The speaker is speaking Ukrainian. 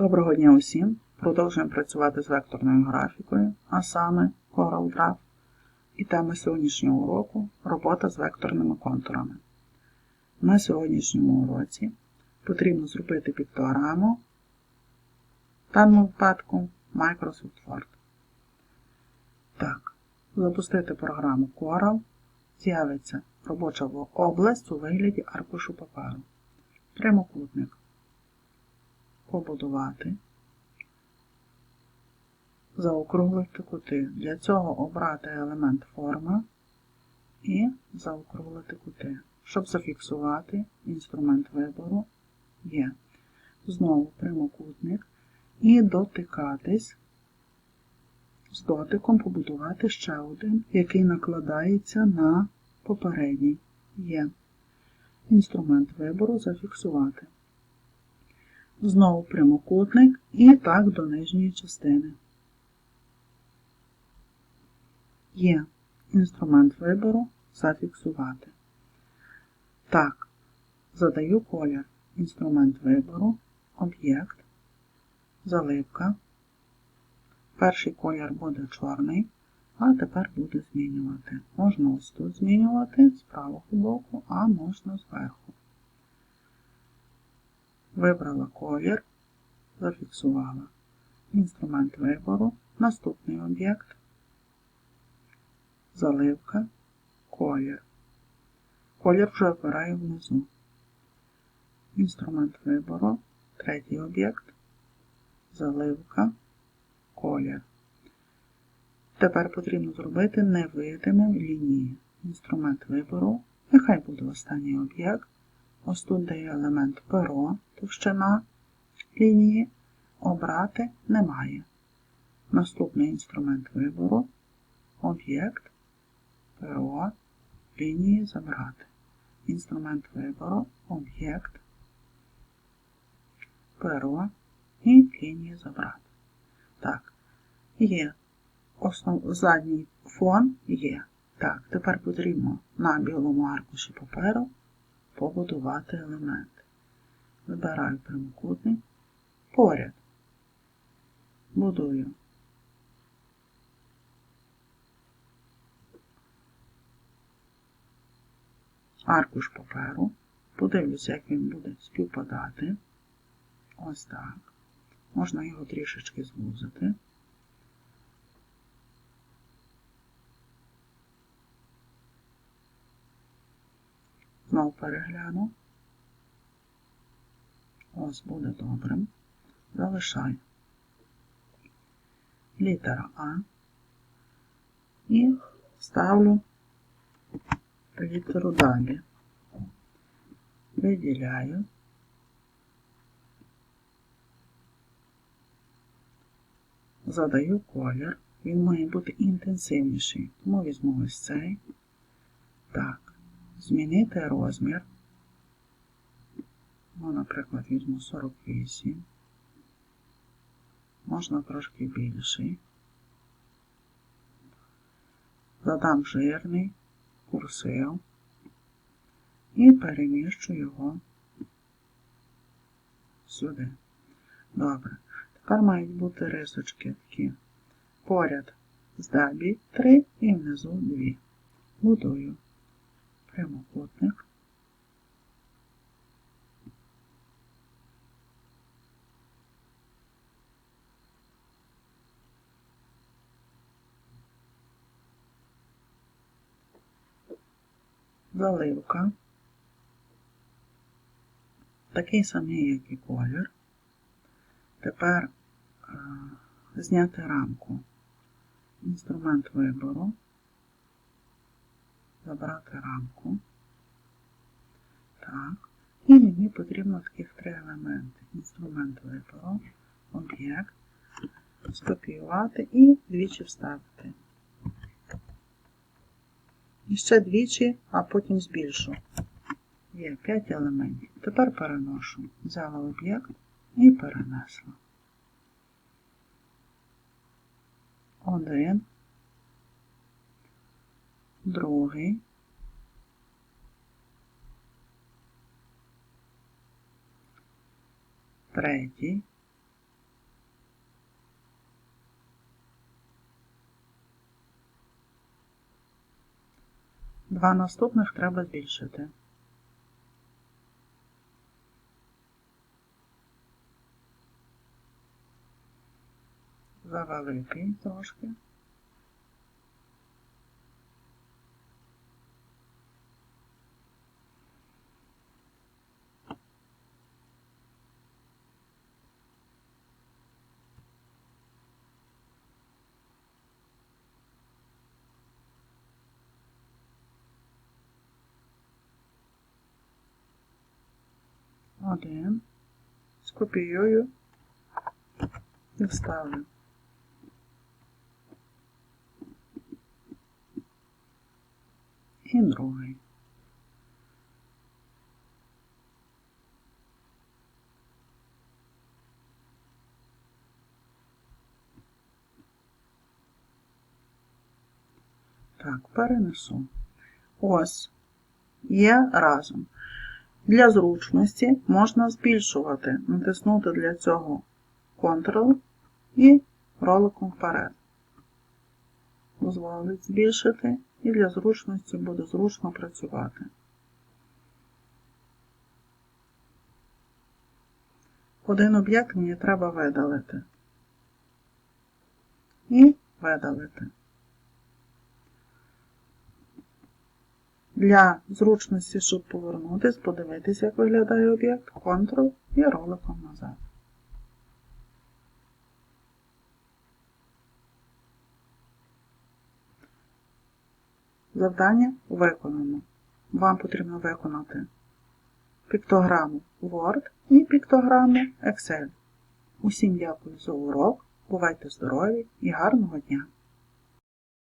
Доброго дня усім! Продовжуємо працювати з векторною графікою, а саме Coral. І тема сьогоднішнього уроку робота з векторними контурами. На сьогоднішньому уроці потрібно зробити піктограму, в даному випадку Microsoft Word. Так, запустити програму Coral, з'явиться робоча область у вигляді аркушу паперу. Прямокутник побудувати, заокруглити кути. Для цього обрати елемент форма і заокруглити кути. Щоб зафіксувати, інструмент вибору є. Знову прямокутник і дотикатись, з дотиком побудувати ще один, який накладається на попередній є. Інструмент вибору зафіксувати. Знову прямокутник і так до нижньої частини. Є інструмент вибору зафіксувати. Так, задаю колір. Інструмент вибору, об'єкт, заливка. Перший колір буде чорний, а тепер буду змінювати. Можна ось тут змінювати з правого боку, а можна зверху. Вибрала колір, зафіксувала. Інструмент вибору, наступний об'єкт, заливка, колір. Колір вже обираю внизу. Інструмент вибору, третій об'єкт, заливка, колір. Тепер потрібно зробити невидимі лінії. Інструмент вибору, нехай буде останній об'єкт. Ось тут де є елемент перо, товщина лінії, обрати немає. Наступний інструмент вибору, об'єкт, перо, лінії забрати. Інструмент вибору, об'єкт, перо і лінії забрати. Так, є основ, задній фон є. Так, тепер потрібно на білому аркуші паперу побудувати елемент. Вибираю прямокутник, поряд. Будую. Аркуш паперу. Подивлюся, як він буде співпадати. Ось так. Можна його трішечки звузити. Знову перегляну. Ось буде добрим. Залишаю літера А і ставлю літеру далі. Виділяю. Задаю колір. Він має бути інтенсивніший, тому візьму ось цей. Так, змінити розмір. Ну, наприклад, візьму 48. Можна трошки більший. Задам жирний, курсив і переміщу його сюди. Добре. Тепер мають бути рисочки такі. Поряд з дабі 3 і внизу 2. Будую прямокутник. заливка, такий самий, як і колір. Тепер е, зняти рамку, інструмент вибору, забрати рамку. Так. І мені потрібно таких три елементи. Інструмент вибору, об'єкт, скопіювати і двічі вставити. І ще двічі, а потім збільшу. Є 5 елементів. Тепер переношу. Взяла об'єкт і перенесла. Один, брови. Третій. Два наступних треба збільшити. Завеликий трошки. Один. Скопіюю і вставлю. І другий. Так, перенесу. Ось є разом. Для зручності можна збільшувати, натиснути для цього Ctrl і роликом вперед. Дозволить збільшити і для зручності буде зручно працювати. Один об'єкт мені треба видалити. І видалити. Для зручності, щоб повернутись, подивитися, як виглядає об'єкт, Ctrl і роликом назад. Завдання виконано. Вам потрібно виконати піктограму Word і піктограму Excel. Усім дякую за урок. Бувайте здорові і гарного дня!